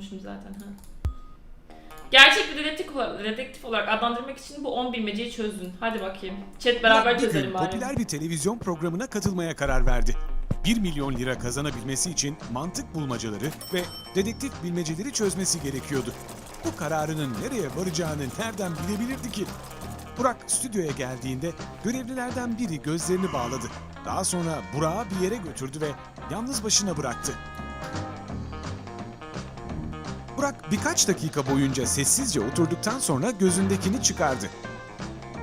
bulmuşum zaten. Ha. Gerçek bir dedektif olarak, dedektif olarak adlandırmak için bu 10 bilmeceyi çözdün. Hadi bakayım. Chat beraber bir gün çözelim bari. popüler bir televizyon programına katılmaya karar verdi. 1 milyon lira kazanabilmesi için mantık bulmacaları ve dedektif bilmeceleri çözmesi gerekiyordu. Bu kararının nereye varacağını nereden bilebilirdi ki? Burak stüdyoya geldiğinde görevlilerden biri gözlerini bağladı. Daha sonra Burak'ı bir yere götürdü ve yalnız başına bıraktı. Burak birkaç dakika boyunca sessizce oturduktan sonra gözündekini çıkardı.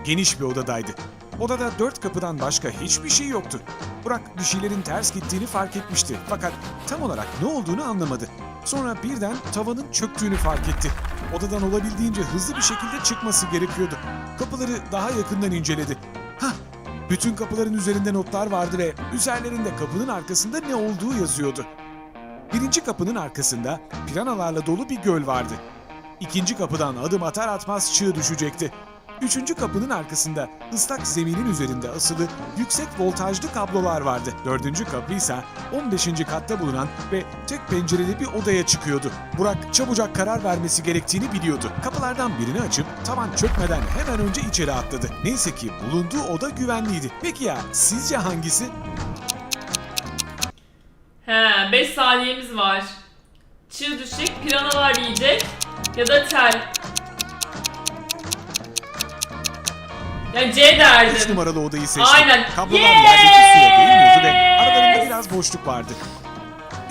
Geniş bir odadaydı. Odada dört kapıdan başka hiçbir şey yoktu. Burak bir şeylerin ters gittiğini fark etmişti fakat tam olarak ne olduğunu anlamadı. Sonra birden tavanın çöktüğünü fark etti. Odadan olabildiğince hızlı bir şekilde çıkması gerekiyordu. Kapıları daha yakından inceledi. Hah! Bütün kapıların üzerinde notlar vardı ve üzerlerinde kapının arkasında ne olduğu yazıyordu. Birinci kapının arkasında piranalarla dolu bir göl vardı. İkinci kapıdan adım atar atmaz çığ düşecekti. Üçüncü kapının arkasında ıslak zeminin üzerinde asılı yüksek voltajlı kablolar vardı. Dördüncü kapı ise 15. katta bulunan ve tek pencereli bir odaya çıkıyordu. Burak çabucak karar vermesi gerektiğini biliyordu. Kapılardan birini açıp tavan çökmeden hemen önce içeri atladı. Neyse ki bulunduğu oda güvenliydi. Peki ya sizce hangisi? He 5 saniyemiz var. Çığ düşecek, piranalar yiyecek ya da tel. Ya C Üç derdim. numaralı odayı seçti. Aynen. Kablolar Yes! yerdeki suya değmiyordu ve aralarında biraz boşluk vardı.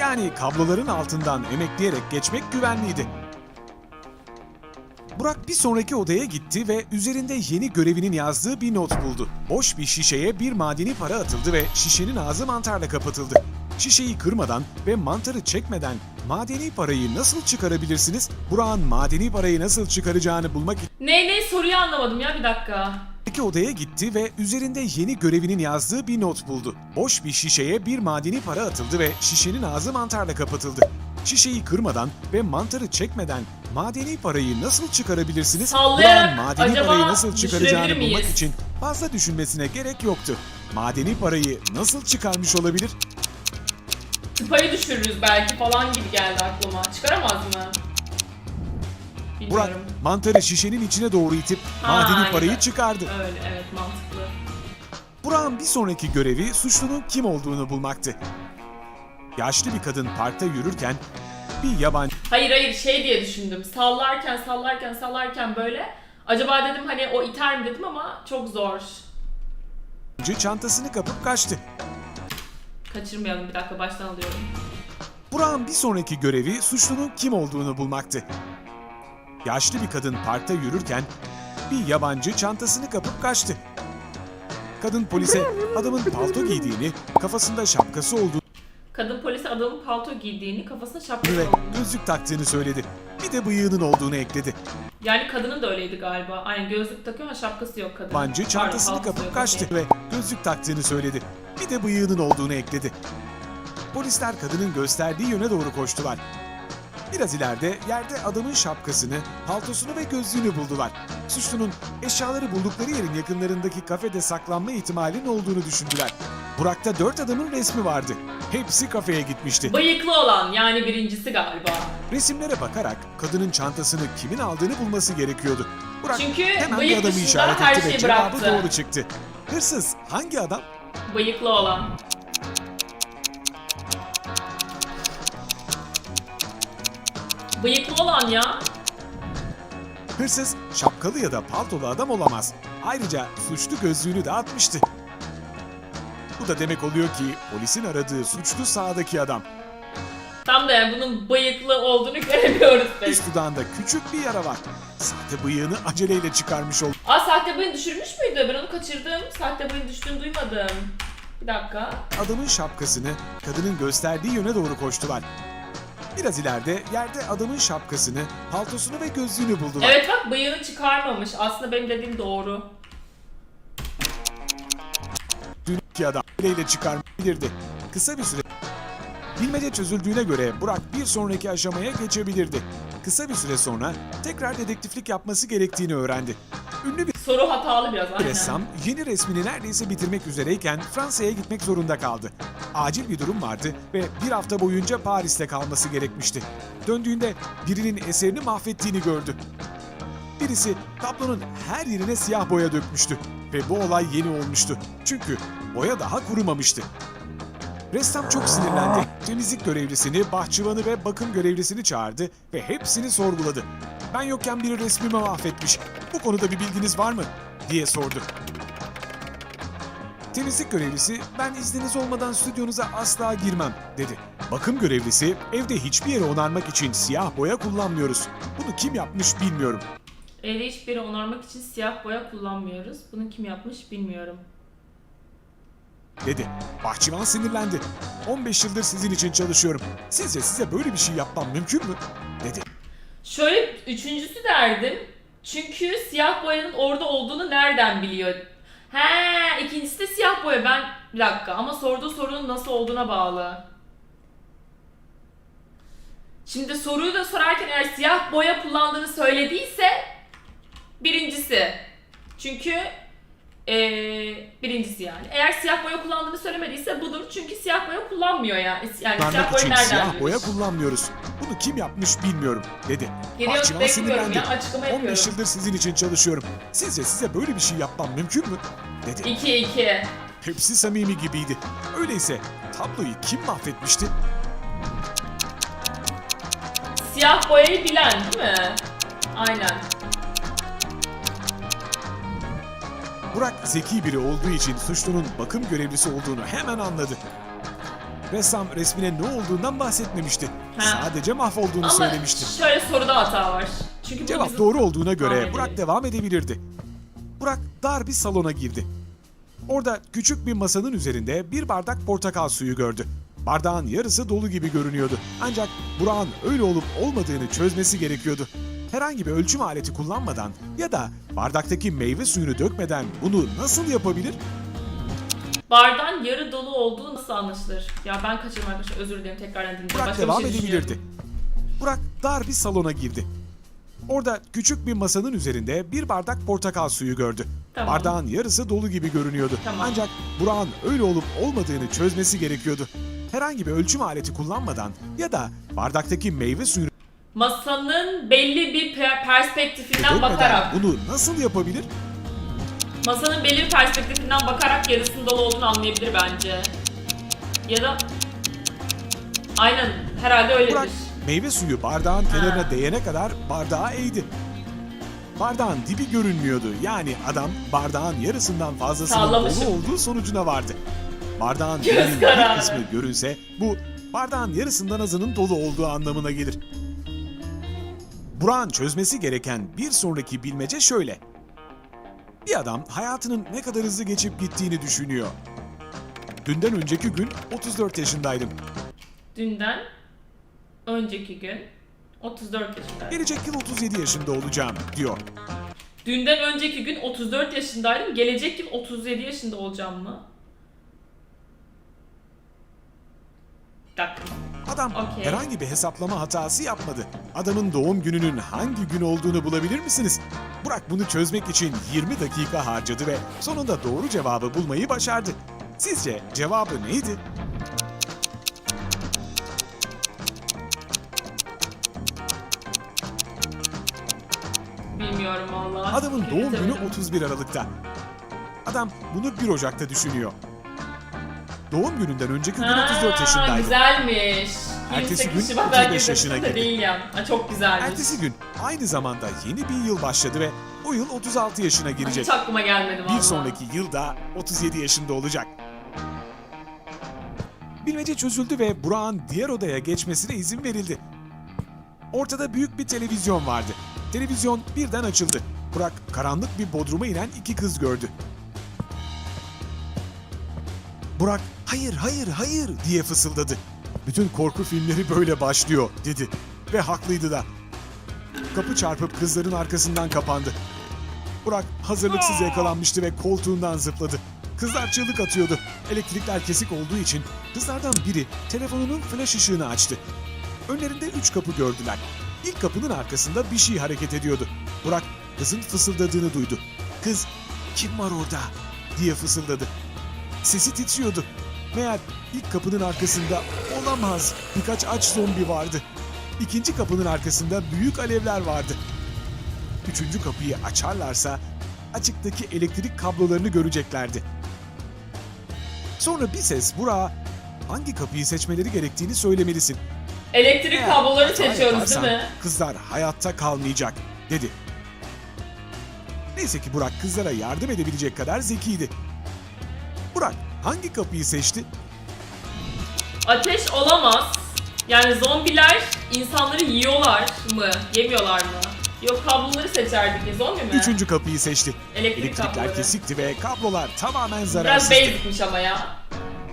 Yani kabloların altından emekleyerek geçmek güvenliydi. Burak bir sonraki odaya gitti ve üzerinde yeni görevinin yazdığı bir not buldu. Boş bir şişeye bir madeni para atıldı ve şişenin ağzı mantarla kapatıldı. Şişeyi kırmadan ve mantarı çekmeden madeni parayı nasıl çıkarabilirsiniz? Burak'ın madeni parayı nasıl çıkaracağını bulmak Ne ne soruyu anlamadım ya bir dakika. Öteki odaya gitti ve üzerinde yeni görevinin yazdığı bir not buldu. Boş bir şişeye bir madeni para atıldı ve şişenin ağzı mantarla kapatıldı. Şişeyi kırmadan ve mantarı çekmeden madeni parayı nasıl çıkarabilirsiniz? Sallayarak Burak'ın madeni acaba parayı nasıl çıkaracağını düşürebilir bulmak miyiz? için fazla düşünmesine gerek yoktu. Madeni parayı nasıl çıkarmış olabilir? Tıpayı düşürürüz belki falan gibi geldi aklıma. Çıkaramaz mı? Burak Bilmiyorum. mantarı şişenin içine doğru itip Ha, madeni aynen. parayı çıkardı. Öyle evet mantıklı. Burak'ın bir sonraki görevi suçlunun kim olduğunu bulmaktı. Yaşlı bir kadın parkta yürürken bir yabancı Hayır hayır şey diye düşündüm. Sallarken sallarken sallarken böyle. Acaba dedim hani o iter mi dedim ama çok zor. çantasını kapıp kaçtı. Kaçırmayalım bir dakika baştan alıyorum. Burak'ın bir sonraki görevi suçlunun kim olduğunu bulmaktı. Yaşlı bir kadın parkta yürürken bir yabancı çantasını kapıp kaçtı. Kadın polise adamın palto giydiğini, kafasında şapkası olduğunu Kadın polise adamın palto giydiğini, kafasına şapka ve olduğunu. gözlük taktığını söyledi. Bir de bıyığının olduğunu ekledi. Yani kadının da öyleydi galiba. Aynen gözlük takıyor ama şapkası yok kadının. Yabancı çantasını kapıp kaçtı ve gözlük taktığını söyledi. Bir de bıyığının olduğunu ekledi. Polisler kadının gösterdiği yöne doğru koştular. Biraz ileride yerde adamın şapkasını, paltosunu ve gözlüğünü buldular. Suçlunun eşyaları buldukları yerin yakınlarındaki kafede saklanma ihtimalinin olduğunu düşündüler. Burak'ta dört adamın resmi vardı. Hepsi kafeye gitmişti. Bıyıklı olan yani birincisi galiba. Resimlere bakarak kadının çantasını kimin aldığını bulması gerekiyordu. Burak Çünkü hemen bıyık bir adamı dışında işaret her etti ve şeyi cevabı bıraktı. doğru çıktı. Hırsız hangi adam? Bıyıklı olan. Bıyıklı olan ya. Hırsız şapkalı ya da paltolu adam olamaz. Ayrıca suçlu gözlüğünü de atmıştı. Bu da demek oluyor ki polisin aradığı suçlu sağdaki adam. Tam da yani bunun bıyıklı olduğunu göremiyoruz pek. Üst dudağında küçük bir yara var. Sahte bıyığını aceleyle çıkarmış oldu. Sahte bıyık düşürmüş müydü? Ben onu kaçırdım. Sahte bıyık düştüğünü duymadım. Bir dakika. Adamın şapkasını kadının gösterdiği yöne doğru koştular. Biraz ileride yerde adamın şapkasını, paltosunu ve gözlüğünü buldular. Evet bak bıyığını çıkarmamış. Aslında benim dediğim doğru. Dünkü adam ile çıkarmayabilirdi. Kısa bir süre Bilmece çözüldüğüne göre Burak bir sonraki aşamaya geçebilirdi. Kısa bir süre sonra tekrar dedektiflik yapması gerektiğini öğrendi. Ünlü bir Soru hatalı biraz aynen. ressam yeni resmini neredeyse bitirmek üzereyken Fransa'ya gitmek zorunda kaldı. acil bir durum vardı ve bir hafta boyunca Paris'te kalması gerekmişti. Döndüğünde birinin eserini mahvettiğini gördü. Birisi tablonun her yerine siyah boya dökmüştü ve bu olay yeni olmuştu. Çünkü boya daha kurumamıştı. Ressam çok sinirlendi. Temizlik görevlisini, bahçıvanı ve bakım görevlisini çağırdı ve hepsini sorguladı. Ben yokken biri resmimi mahvetmiş. Bu konuda bir bilginiz var mı? diye sordu. Temizlik görevlisi ben izniniz olmadan stüdyonuza asla girmem dedi. Bakım görevlisi evde hiçbir yere onarmak için siyah boya kullanmıyoruz. Bunu kim yapmış bilmiyorum. Evde hiçbir yeri onarmak için siyah boya kullanmıyoruz. Bunu kim yapmış bilmiyorum. dedi. Bahçıvan sinirlendi. 15 yıldır sizin için çalışıyorum. Sizce size böyle bir şey yapmam mümkün mü? dedi. Şöyle üçüncüsü derdim. Çünkü siyah boyanın orada olduğunu nereden biliyor? He, ikincisi de siyah boya. Ben bir dakika ama sorduğu sorunun nasıl olduğuna bağlı. Şimdi soruyu da sorarken eğer siyah boya kullandığını söylediyse birincisi. Çünkü eee, birincisi yani. Eğer siyah boya kullandığını söylemediyse budur. Çünkü siyah boya kullanmıyor yani. Yani siyah boya için nereden siyah boya kullanmıyoruz. Bunu kim yapmış bilmiyorum dedi. Geliyor, Bahçıvan bekliyorum sinirlendi. ya, açıklama 15 yapıyorum. yıldır sizin için çalışıyorum. Sizce size böyle bir şey yapmam mümkün mü? dedi. 2 2. Hepsi samimi gibiydi. Öyleyse tabloyu kim mahvetmişti? Siyah boyayı bilen değil mi? Aynen. Burak zeki biri olduğu için suçlunun bakım görevlisi olduğunu hemen anladı. Ressam resmine ne olduğundan bahsetmemişti. Ha. Sadece mahvolduğunu Ama söylemişti. şöyle soruda hata var. Çünkü bu Cevap bizim- doğru olduğuna göre Tahmin Burak edelim. devam edebilirdi. Burak dar bir salona girdi. Orada küçük bir masanın üzerinde bir bardak portakal suyu gördü. Bardağın yarısı dolu gibi görünüyordu. Ancak Burak'ın öyle olup olmadığını çözmesi gerekiyordu. Herhangi bir ölçüm aleti kullanmadan ya da bardaktaki meyve suyunu dökmeden bunu nasıl yapabilir? Bardağın yarı dolu olduğu nasıl anlaşılır? Ya ben kaçırdım arkadaşlar özür dilerim tekrardan dinleyeceğim. Burak Başka devam bir şey edebilirdi. Burak dar bir salona girdi. Orada küçük bir masanın üzerinde bir bardak portakal suyu gördü. Tamam. Bardağın yarısı dolu gibi görünüyordu. Tamam. Ancak Burak'ın öyle olup olmadığını çözmesi gerekiyordu. Herhangi bir ölçüm aleti kullanmadan ya da bardaktaki meyve suyunu Masanın belli bir pe- perspektifinden bakarak, bunu nasıl yapabilir? masanın belli bir perspektifinden bakarak yarısının dolu olduğunu anlayabilir bence. Ya da aynen herhalde öyledir. Burak meyve suyu bardağın kenarına değene kadar bardağı eğdi. Bardağın dibi görünmüyordu. Yani adam bardağın yarısından fazlasının Sallamışım. dolu olduğu sonucuna vardı. Bardağın Göz dibinin bir kararı. kısmı görünse bu bardağın yarısından azının dolu olduğu anlamına gelir. Burak'ın çözmesi gereken bir sonraki bilmece şöyle. Bir adam hayatının ne kadar hızlı geçip gittiğini düşünüyor. Dünden önceki gün 34 yaşındaydım. Dünden önceki gün 34 yaşındaydım. Gelecek yıl 37 yaşında olacağım diyor. Dünden önceki gün 34 yaşındaydım. Gelecek yıl 37 yaşında olacağım mı? Bir dakika. Adam Okey. herhangi bir hesaplama hatası yapmadı. Adamın doğum gününün hangi gün olduğunu bulabilir misiniz? Burak bunu çözmek için 20 dakika harcadı ve sonunda doğru cevabı bulmayı başardı. Sizce cevabı neydi? Bilmiyorum vallahi. Adamın doğum günü Yürütemedim. 31 Aralık'ta. Adam bunu 1 Ocak'ta düşünüyor. Doğum gününden önceki gün 34 Ha, yaşındaydı. Güzelmiş. Ertesi 28 gün Şubat 35 herkes yaşına yaşında girdi. değil ya. Ha, çok güzelmiş. Ertesi gün aynı zamanda yeni bir yıl başladı ve o yıl 36 yaşına girecek. Hiç aklıma gelmedi vallahi. Bir sonraki yılda 37 yaşında olacak. Bilmece çözüldü ve Burak'ın diğer odaya geçmesine izin verildi. Ortada büyük bir televizyon vardı. Televizyon birden açıldı. Burak karanlık bir bodruma inen iki kız gördü. Burak hayır hayır hayır diye fısıldadı. Bütün korku filmleri böyle başlıyor dedi. Ve haklıydı da. Kapı çarpıp kızların arkasından kapandı. Burak hazırlıksız yakalanmıştı ve koltuğundan zıpladı. Kızlar çığlık atıyordu. Elektrikler kesik olduğu için kızlardan biri telefonunun flash ışığını açtı. Önlerinde üç kapı gördüler. İlk kapının arkasında bir şey hareket ediyordu. Burak kızın fısıldadığını duydu. Kız kim var orada diye fısıldadı. Sesi titriyordu. Meğer ilk kapının arkasında olamaz birkaç aç zombi vardı. İkinci kapının arkasında büyük alevler vardı. Üçüncü kapıyı açarlarsa açıktaki elektrik kablolarını göreceklerdi. Sonra bir ses Burak'a hangi kapıyı seçmeleri gerektiğini söylemelisin. Elektrik Eğer kabloları hata seçiyoruz değil yaparsan mi? Kızlar hayatta kalmayacak dedi. Neyse ki Burak kızlara yardım edebilecek kadar zekiydi. Hangi kapıyı seçti? Ateş olamaz. Yani zombiler insanları yiyorlar mı? Yemiyorlar mı? Yok kabloları seçerdik ya. Zombi mi? Üçüncü kapıyı seçti. Elektrik Elektrikler kabloları. kesikti ve kablolar tamamen Biraz zararsızdı. basicmiş ama ya.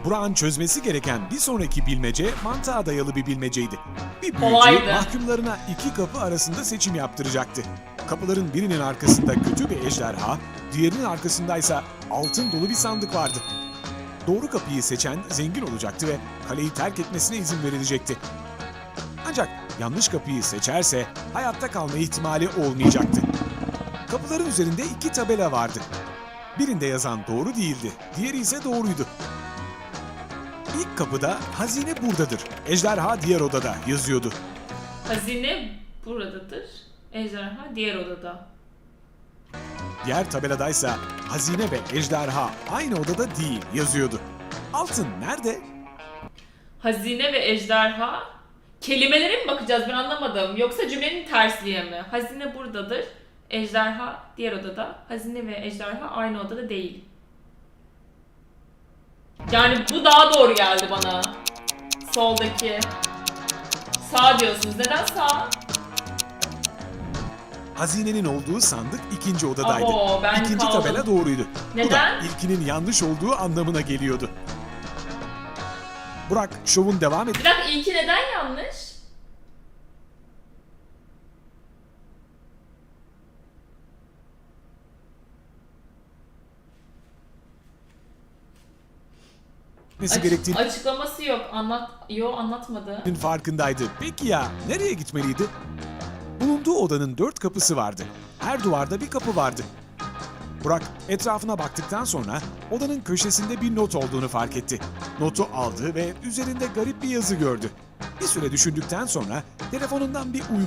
Burak'ın çözmesi gereken bir sonraki bilmece mantığa dayalı bir bilmeceydi. Bir büyücü Kolaydı. mahkumlarına iki kapı arasında seçim yaptıracaktı. Kapıların birinin arkasında kötü bir ejderha, diğerinin arkasındaysa altın dolu bir sandık vardı. Doğru kapıyı seçen zengin olacaktı ve kaleyi terk etmesine izin verilecekti. Ancak yanlış kapıyı seçerse hayatta kalma ihtimali olmayacaktı. Kapıların üzerinde iki tabela vardı. Birinde yazan doğru değildi, diğeri ise doğruydu. İlk kapıda hazine buradadır. Ejderha diğer odada yazıyordu. Hazine buradadır. Ejderha diğer odada. Diğer tabeladaysa hazine ve ejderha aynı odada değil yazıyordu. Altın nerede? Hazine ve ejderha. Kelimelere mi bakacağız ben anlamadım. Yoksa cümlenin tersliği mi? Hazine buradadır. Ejderha diğer odada. Hazine ve ejderha aynı odada değil. Yani bu daha doğru geldi bana. Soldaki. Sağ diyorsunuz. Neden sağ? Hazinenin olduğu sandık ikinci odadaydı. Abo, ben İkinci kaldım. tabela doğruydu. Bu da Neden? ilkinin yanlış olduğu anlamına geliyordu. Burak şovun devam et. Bir dakika ilki neden yanlış? etmesi gerektiğinin açıklaması yok. Anlat yo anlatmadı. farkındaydı. Peki ya nereye gitmeliydi? Bulunduğu odanın dört kapısı vardı. Her duvarda bir kapı vardı. Burak etrafına baktıktan sonra odanın köşesinde bir not olduğunu fark etti. Notu aldı ve üzerinde garip bir yazı gördü. Bir süre düşündükten sonra telefonundan bir uygulama